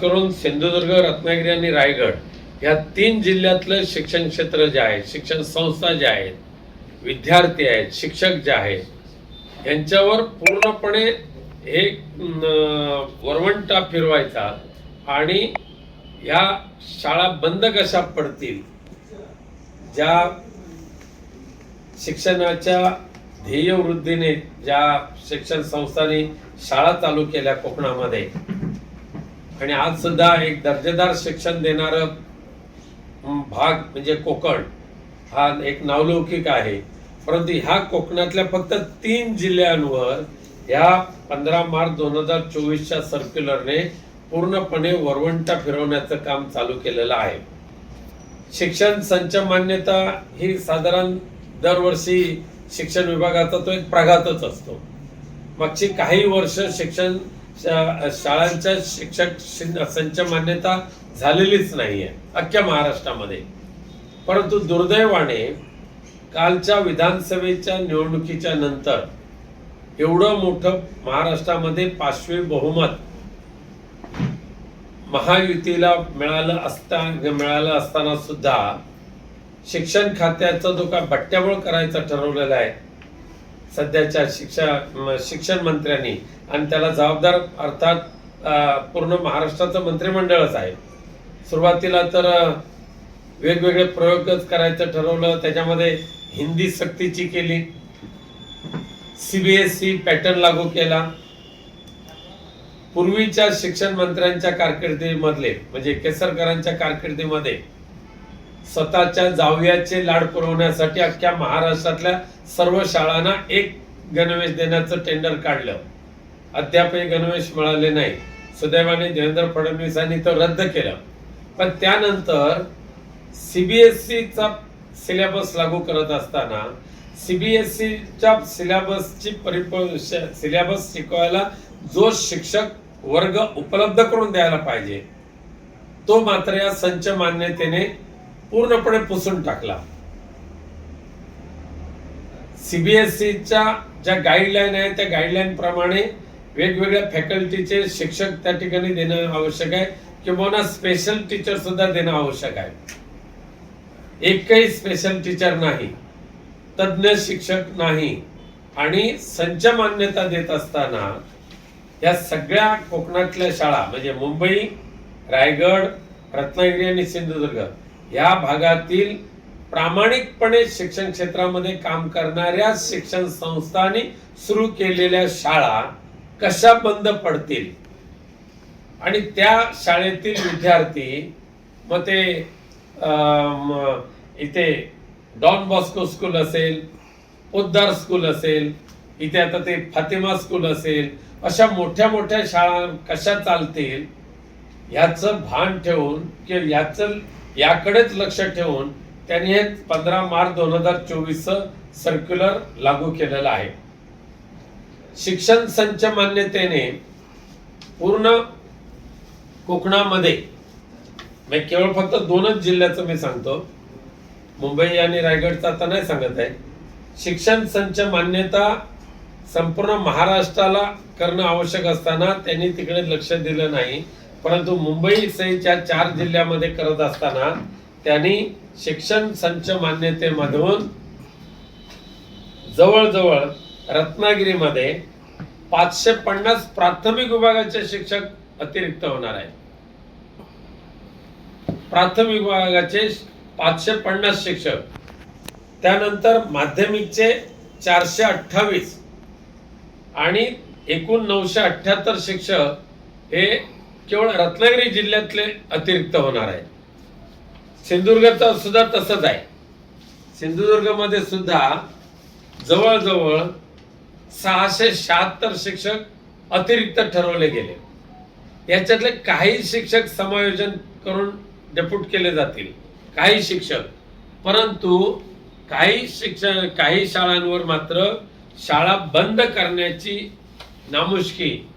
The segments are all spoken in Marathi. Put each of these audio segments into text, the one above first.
करून सिंधुदुर्ग रत्नागिरी आणि रायगड या तीन जिल्ह्यातलं शिक्षण क्षेत्र जे आहे शिक्षण संस्था ज्या आहेत विद्यार्थी आहेत शिक्षक जे आहेत यांच्यावर पूर्णपणे हे वरवंटा फिरवायचा आणि ह्या शाळा बंद कशा पडतील ज्या शिक्षणाच्या ध्येयवृद्धीने ज्या शिक्षण संस्थांनी शाळा चालू केल्या कोकणामध्ये आणि आज सुद्धा एक दर्जेदार शिक्षण देणार भाग म्हणजे कोकण हा एक नावलौकिक आहे. परंतु ह्या कोकणातल्या फक्त तीन जिल्ह्यांवर ह्या पंधरा मार्च दोन हजार चोवीसच्या सर्क्युलरने पूर्णपणे वरवंटा फिरवण्याचं काम चालू केलेलं आहे. शिक्षण संच मान्यता ही साधारण दरवर्षी शिक्षण विभागाचा तो एक प्रघातच असतो. मागची काही वर्ष शिक्षण शाळांच्या शिक्षक संच मान्यता झालेलीच नाही आहे अख्ख्या महाराष्ट्रामध्ये. परंतु दुर्दैवाने कालच्या विधानसभेच्या निवडणुकीच्या नंतर एवढं मोठं महाराष्ट्रामध्ये पाचवे बहुमत महायुतीला मिळालं असता मिळालं असताना सुद्धा शिक्षण खात्याचा जो काय बट्ट्याबोळ करायचा ठरवलेला आहे सध्याच्या शिक्षा शिक्षण मंत्र्यांनी आणि त्याला जबाबदार अर्थात पूर्ण महाराष्ट्राचं मंत्रिमंडळच आहे. सुरुवातीला तर वेगवेगळे प्रयोगच करायचं ठरवलं. त्याच्यामध्ये हिंदी सक्तीची केली. सीबीएसई पॅटर्न लागू केला. पूर्वीच्या शिक्षण मंत्र्यांच्या कारकिर्दीमधले म्हणजे केसरकरांच्या कारकिर्दीमध्ये स्वतःच्या जावयाचे लाड पुरवण्यासाठी अख्ख्या महाराष्ट्रातल्या सर्व शाळांना एक गणवेश देण्याचं टेंडर काढलं. अद्यापही गणवेश मिळाले नाही. सुदैवाने देवेंद्र फडणवीसांनी तो रद्द केलं. पण त्यानंतर सीबीएसईचा सिलेबस लागू करत असताना सीबीएसईच्या सिलेबसची परिप सिलेबस शिकवायला जो शिक्षक वर्ग उपलब्ध करून द्यायला पाहिजे तो मात्र या संच मान्यतेने पूर्णपणे पुसून टाकला. सीबीएसईच्या ज्या गाईडलाईन आहे त्या गाईडलाईन प्रमाणे वेगवेगळ्या फॅकल्टीचे शिक्षक त्या ठिकाणी देणं आवश्यक आहे किंवा स्पेशल टीचर सुद्धा देणं आवश्यक आहे. एकही स्पेशल टीचर नाही तज्ज्ञ शिक्षक नाही आणि संच मान्यता देत असताना या सगळ्या कोकणातल्या शाळा म्हणजे मुंबई रायगड रत्नागिरी आणि सिंधुदुर्ग या भागातील प्रामाणिकपणे शिक्षण क्षेत्रामध्ये काम करणाऱ्या शिक्षण संस्थांनी सुरू केलेल्या शाळा कशा बंद पडतील? आणि त्या शाळेतील विद्यार्थी मग ते अं, इथे डॉन बॉस्को स्कूल असेल पोद्दार स्कूल असेल इथे आता ते फातिमा स्कूल असेल अशा मोठ्या मोठ्या शाळा कशा चालतील? याचं भान ठेवून किंवा याचं याकडेच लक्ष ठेवून त्यांनी हे पंधरा मार्च दोन हजार चोवीस सर्क्युलर लागू केलेलं आहे. शिक्षण संच मान्यतेने पूर्ण कोकणामध्ये म्हणजे केवळ फक्त दोनच जिल्ह्याचं मी सांगतो मुंबई आणि रायगडचा आता नाही सांगत आहे. शिक्षण संच मान्यता संपूर्ण महाराष्ट्राला करणं आवश्यक असताना त्यांनी तिकडे लक्ष दिलं नाही. परंतु मुंबई चार जिल्ह्यामध्ये करत असताना त्यांनी शिक्षण संच मान्यतेमधून जवळजवळ रत्नागिरीमध्ये पाचशे पन्नास प्राथमिक विभागाचे शिक्षक अतिरिक्त होणार आहे प्राथमिक विभागाचे पाचशे पन्नास शिक्षक. त्यानंतर माध्यमिकचे चारशे अठ्ठावीस आणि एकूण नऊशे अठ्ठ्याहत्तर शिक्षक हे केवळ रत्नागिरी जिल्ह्यातले अतिरिक्त होणार आहेत सिंधुदुर्गाचं सुद्धा तसंच आहे. सिंधुदुर्गमध्ये सुद्धा जवळजवळ सहाशे शहात्तर शिक्षक अतिरिक्त ठरवले गेले. याच्यातले काही शिक्षक समायोजन करून डेप्यूट केले जातील. काही शिक्षक. परंतु काही शिक्षण काही शाळांवर मात्र शाळा बंद करण्याची नामुष्की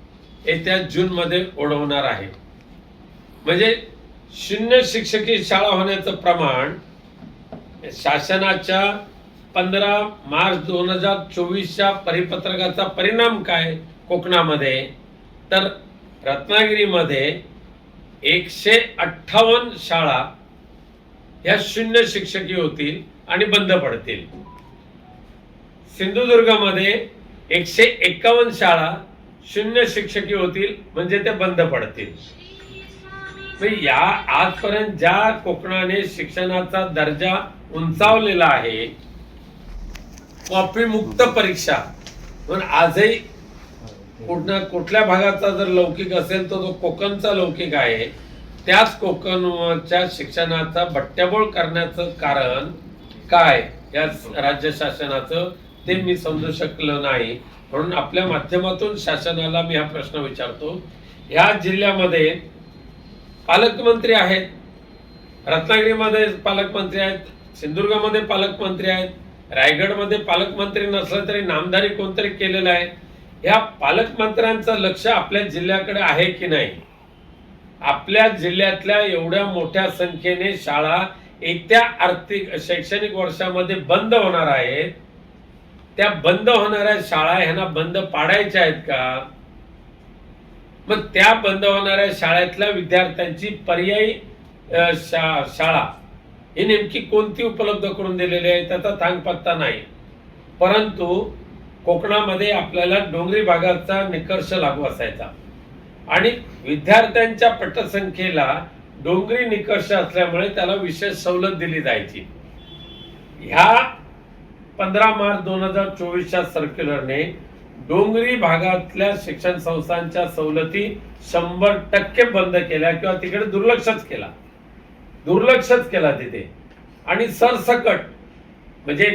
येत्या जूनमध्ये ओढवणार आहे. म्हणजे शून्य शिक्षकी शाळा होण्याचं प्रमाण शासनाच्या पंधरा मार्च दोन हजार चोवीसच्या परिपत्रकाचा परिणाम काय कोकणामध्ये? तर रत्नागिरीमध्ये एकशे अठ्ठावन्न शाळा ह्या शून्य शिक्षकी होतील आणि बंद पडतील. सिंधुदुर्गमध्ये एकशे एकावन्न शाळा शून्य शिक्षकी होतील म्हणजे ते बंद पडतील. या आजपर्यंत ज्या कोकणाने शिक्षणाचा दर्जा उंचावलेला आहे कॉपी मुक्त परीक्षा पण आजही कुठल्या कुठल्या भागाचा जर लौकिक असेल तर तो कोकणचा लौकिक आहे. त्याच कोकणच्या शिक्षणाचा बट्ट्याबोळ करण्याचं कारण काय? या राज्य शासनाचं ते मी समजू शकलं नाही. म्हणून आपल्या माध्यमातून शासनाला मी हा प्रश्न विचारतो. या जिल्ह्यामध्ये पालकमंत्री आहेत. रत्नागिरीमध्ये पालकमंत्री आहेत. सिंधुदुर्गामध्ये पालकमंत्री आहेत. रायगडमध्ये पालकमंत्री नसलं तरी नामधारी कोणतरी केलेलं आहे. या पालकमंत्र्यांचं लक्ष आपल्या जिल्ह्याकडे आहे की नाही? आपल्या जिल्ह्यातल्या एवढ्या मोठ्या संख्येने शाळा येत्या आर्थिक शैक्षणिक वर्षामध्ये बंद होणार आहेत. त्या बंद होणाऱ्या शाळा ह्यांना बंद पाडायच्या आहेत का? मग त्या बंद होणाऱ्या शाळेतल्या विद्यार्थ्यांची पर्यायी शा- शाळा ही नेमकी कोणती उपलब्ध करून दिलेली आहे त्याचा थांग पत्ता नाही. परंतु कोकणामध्ये आपल्याला डोंगरी भागाचा निकर्ष लागू असायचा. आणि विद्यार्थ्यांच्या पटसंख्येला डोंगरी निकर्ष असल्यामुळे त्याला विशेष सवलत दिली जायची. ह्या पंधरा मार्च दोन हजार चोवीसच्या सर्क्युलरने डोंगरी भागातल्या शिक्षण संस्थांच्या सवलती शंभर टक्के बंद केल्या किंवा तिकडे दुर्लक्षच केला. दुर्लक्षच केला तिथे. आणि सरसकट म्हणजे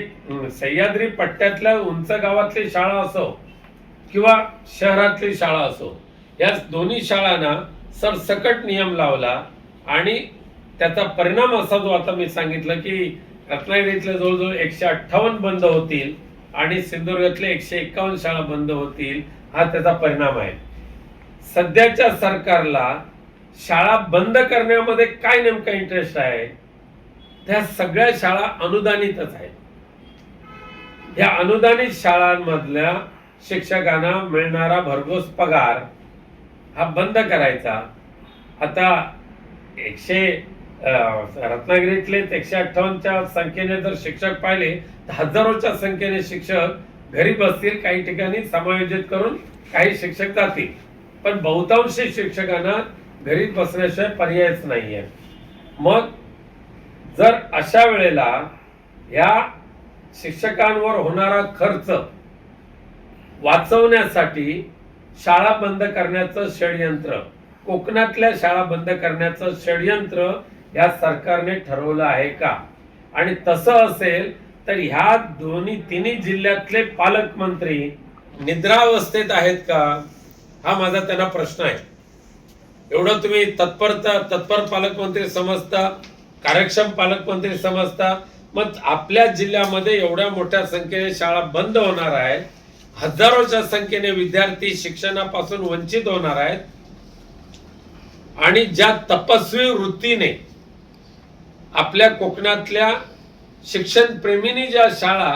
सह्याद्री पट्ट्यातल्या उंच गावातली शाळा असो किंवा शहरातली शाळा असो या दोन्ही शाळांना सरसकट नियम लावला आणि त्याचा परिणाम असा जो आता मी सांगितलं की रत्नागिरीतल्या जवळजवळ एकशे अठ्ठावन्न बंद होतील आणि सिंधुदुर्गातले एकशे एकावन्न शाळा बंद होतील हा त्याचा परिणाम आहे. सध्याच्या सरकारला शाळा बंद करण्यामध्ये काय नेमका इंटरेस्ट आहे? त्या सगळ्या शाळा अनुदानितच आहेत. या अनुदानित शाळांमधल्या शिक्षकांना मिळणारा भरघोस पगार हा बंद करायचा. आता एकशे रत्नागिरीतलेच एकशे अठ्ठावन्नच्या संख्येने जर शिक्षक पाहिले तर हजारोच्या संख्येने शिक्षक घरी बसतील काही ठिकाणी समायोजित करून काही शिक्षक जातील. पण बहुतांशी शिक्षकांना घरी बसण्याशिवाय पर्यायच नाहीये. मग जर अशा वेळेला या शिक्षकांवर होणारा खर्च वाचवण्यासाठी शाळा बंद करण्याचं षडयंत्र कोकणातल्या शाळा बंद करण्याचं षडयंत्र या सरकारने ठरवलं आहे का? आणि तसं असेल तर ह्या दोन्ही तिन्ही जिल्ह्यातले पालकमंत्री निद्रावस्थेत आहेत का? हा माझा त्यांना प्रश्न आहे. एवढं तुम्ही तत्परता तत्पर पालकमंत्री समजता कार्यक्षम पालकमंत्री समजता मग आपल्या जिल्ह्यामध्ये एवढ्या मोठ्या संख्येने शाळा बंद होणार आहेत हजारोच्या संख्येने विद्यार्थी शिक्षणापासून वंचित होणार आहेत आणि ज्या तपस्वी वृत्तीने आपल्या कोकणातल्या शिक्षण प्रेमींनी ज्या शाळा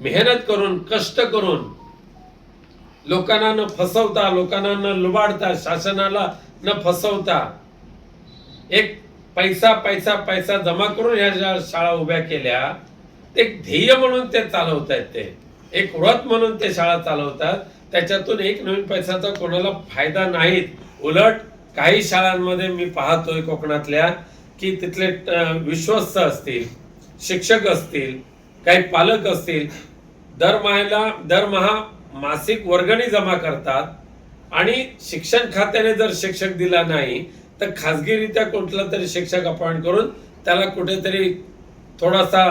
मेहनत करून कष्ट करून लोकांना न फसवता लोकांना न लुबाडता शासनाला न फसवता एक पैसा पैसा पैसा जमा करून ह्या ज्या शाळा उभ्या केल्या ते एक ध्येय म्हणून ते चालवत आहेत ते. एक व्रत म्हणून ते शाळा चालवतात. त्याच्यातून एक नवीन पैशाचा कोणाला फायदा नाहीत. उलट काही शाळांमध्ये मी पाहतोय कोकणातल्या की तिथले विश्वस्त असतील शिक्षक असतील काही पालक असतील दरमहाला दरमहा मासिक वर्गणी जमा करतात आणि शिक्षण खात्याने जर शिक्षक दिला नाही तर खाजगीरित्या कुठला तरी शिक्षक अपॉइंट करून त्याला कुठेतरी थोडासा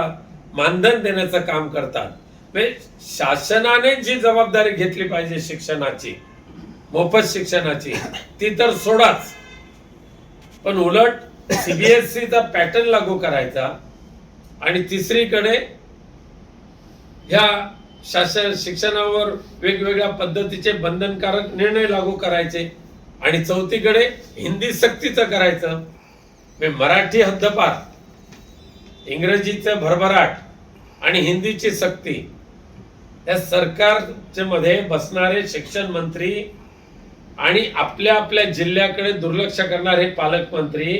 मानधन देण्याचं काम करतात. म्हणजे शासनाने जी जबाबदारी घेतली पाहिजे शिक्षणाची मोफत शिक्षणाची ती तर सोडाच. पण उलट सीबीएसईचा पॅटर्न लागू करायचा आणि तिसरीकडे ह्या शासन शिक्षणावर वेगवेगळ्या पद्धतीचे बंधनकारक निर्णय लागू करायचे आणि चौथीकडे हिंदी सक्तीचं करायचं. म्हणजे मराठी हद्दपार इंग्रजीचं भरभराट आणि हिंदीची सक्ती. या सरकारच्या मध्ये बसणारे शिक्षण मंत्री आणि आपल्या आपल्या जिल्ह्याकडे दुर्लक्ष करणारे पालकमंत्री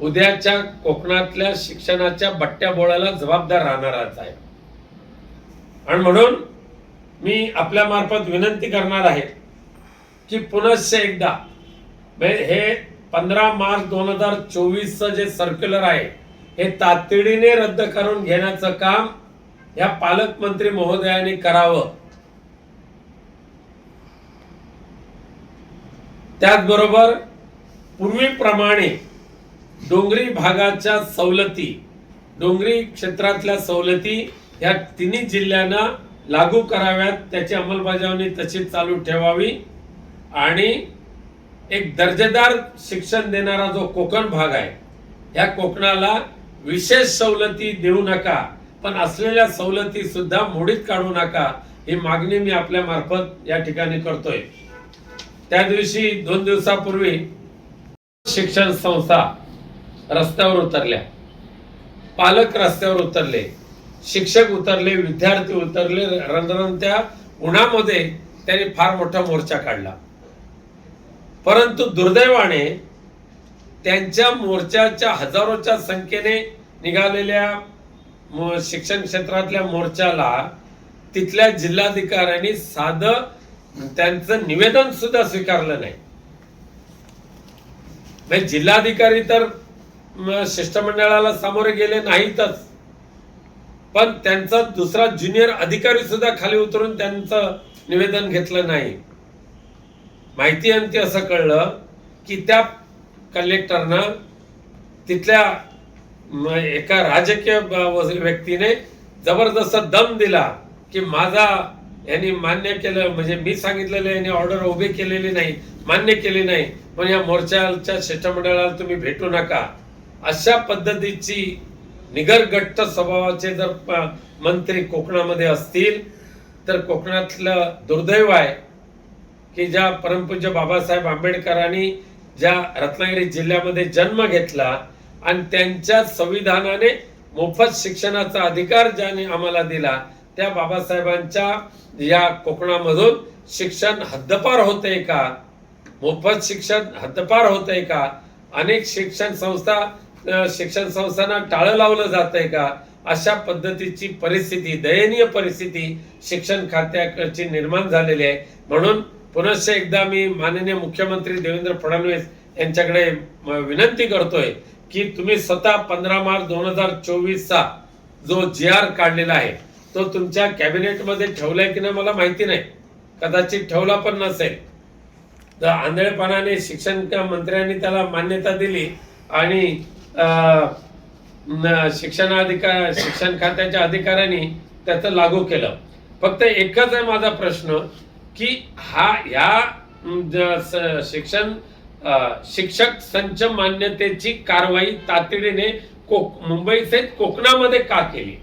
उद्याच्या कोकणातल्या शिक्षणाच्या बट्ट्या बोळाला जबाबदार राहणाराच आहे. आणि म्हणून मी आपल्या मार्फत विनंती करणार आहे की पुनश्च एकदा म्हणजे हे पंधरा मार्च दोन हजार चोवीसचं जे सर्क्युलर आहे हे तातडीने रद्द करून घेण्याचं काम या पालकमंत्री महोदयाने करावं. त्याचबरोबर पूर्वीप्रमाणे डोंगरी भागाच्या सवलती डोंगरी क्षेत्रातल्या सवलती या तिन्ही जिल्ह्यांना लागू कराव्यात त्याची अंमलबजावणी तशीच चालू ठेवावी. आणि एक दर्जेदार शिक्षण देणारा जो कोकण भाग आहे या कोकणाला विशेष सवलती देऊ नका पण असलेल्या सवलती सुद्धा मोडीत काढू नका ही मागणी मी आपल्या मार्फत या ठिकाणी करतोय. त्या दिवशी दोन दिवसापूर्वी शिक्षण संस्था रस्त्यावर उतरल्या. पालक रस्त्यावर उतरले. शिक्षक उतरले विद्यार्थी उतरले. रणरणत्या उन्हामध्ये त्यांनी फार मोठा मोर्चा काढला. परंतु दुर्दैवाने त्यांच्या मोर्चाच्या हजारोच्या संख्येने निघालेल्या शिक्षण क्षेत्रातल्या मोर्चाला तिथल्या जिल्हाधिकाऱ्यांनी साधं त्यांचं निवेदन सुद्धा स्वीकारलं नाही. म्हणजे जिल्हाधिकारी तर शिष्टमंडळाला सामोरे गेले नाहीतच. पण त्यांचा दुसरा ज्युनियर अधिकारी सुद्धा खाली उतरून त्यांचं निवेदन घेतलं नाही. माहिती अंती असं कळलं की त्या कलेक्टरनं तिथल्या एका राजकीय व्यक्तीने जबरदस्त दम दिला की माझा यांनी मान्य केलं म्हणजे मी सांगितलेलं यांनी ऑर्डर उभी केलेली नाही मान्य केली नाही. पण या मोर्चाच्या शिष्टमंडळाला तुम्ही भेटू नका. अशा पद्धतीची निगरगट्ट स्वभावाचे जर मंत्री कोकणामध्ये असतील तर कोकणातलं दुर्दैव आहे की ज्या परमपूज्य बाबासाहेब आंबेडकरांनी ज्या रत्नागिरी जिल्ह्यामध्ये जन्म घेतला आणि त्यांच्या संविधानाने मोफत शिक्षणाचा अधिकार ज्याने आम्हाला दिला त्या बाबासाहेबांच्या या कोकणामधून शिक्षण हद्दपार होते का? मोफत शिक्षण हद्दपार होतंय का? अनेक शिक्षण संस्था शिक्षण संस्थांना टाळं लावलं जात आहे का? अशा पद्धतीची परिस्थिती दयनीय परिस्थिती शिक्षण खात्याकडची निर्माण झालेली आहे. म्हणून पुनश्च एकदा मी माननीय मुख्यमंत्री देवेंद्र फडणवीस यांच्याकडे विनंती करतोय की तुम्ही स्वतः पंधरा मार्च दोन हजार चोवीसचा जो जी आर काढलेला आहे तो तुमच्या कॅबिनेटमध्ये ठेवलाय की नाही मला माहिती नाही. कदाचित ठेवला पण नसेल. तर आंधळेपणाने शिक्षण मंत्र्यांनी त्याला मान्यता दिली आणि शिक्षणाधिकार शिक्षण खात्याच्या अधिकाऱ्यांनी त्याचं लागू केलं. फक्त एकच आहे माझा प्रश्न की हा ह्या शिक्षण शिक्षक संच मान्यतेची कारवाई तातडीने कोक मुंबई सहित कोकणामध्ये का केली?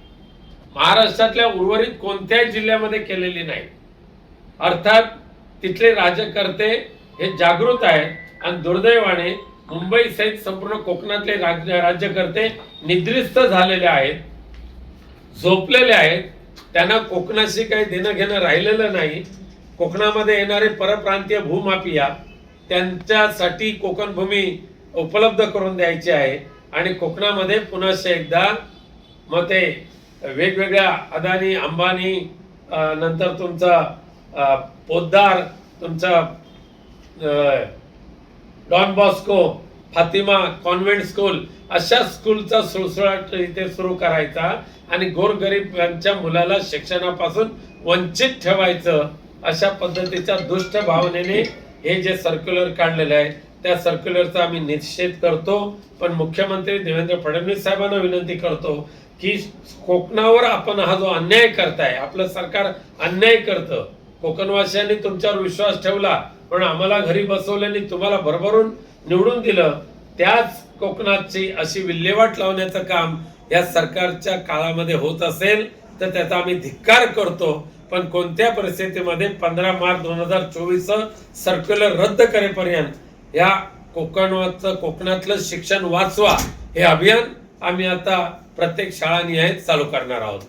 महाराष्ट्रातल्या उर्वरित कोणत्याही जिल्ह्यामध्ये केलेली नाही. अर्थात तिथले राज्यकर्ते हे जागृत आहेत आणि दुर्दैवाने मुंबई सहित संपूर्ण कोकणातले राज्य राज्यकर्ते निद्रिस्त झालेले आहेत झोपलेले आहेत. त्यांना कोकणाशी काही देणं घेणं राहिलेलं नाही. कोकणामध्ये येणारे परप्रांतीय भूमाफिया त्यांच्यासाठी कोकणभूमी उपलब्ध करून द्यायची आहे. आणि कोकणामध्ये पुन्हा एकदा मग ते वेगवेगळ्या अदानी अंबानी नंतर तुमचा पोद्दार तुमचा Don Bosco Fatima convent school अशा स्कूलचा सुळसुळाट इथे सुरू करायचा आणि गोरगरीबांच्या मुलाला शिक्षणापासून वंचित ठेवायचं अशा पद्धतीच्या दुष्ट भावनेने हे जे सर्क्युलर काढलेलं आहे त्या सर्क्युलरचा आम्ही निषेध करतो. पण मुख्यमंत्री देवेंद्र फडणवीस साहेबांना विनंती करतो की कोकणावर आपण हा जो अन्याय करताय आपलं सरकार अन्याय करतं कोकणवासियांनी तुमच्यावर विश्वास ठेवला पण आम्हाला घरी बसवल्याने तुम्हाला भरभरून निवडून दिलं. त्याच कोकणाची अशी विल्हेवाट लावण्याचं काम या सरकारच्या काळामध्ये होत असेल तर त्याचा आम्ही धिक्कार करतो. पण कोणत्या परिस्थितीमध्ये पंधरा मार्च दोन हजार चोवीस सर्क्युलर रद्द करेपर्यंत या कोकणाचं कोकणातलं शिक्षण वाचवा हे अभियान आम्ही आता प्रत्येक शाळानिहाय चालू करणार आहोत.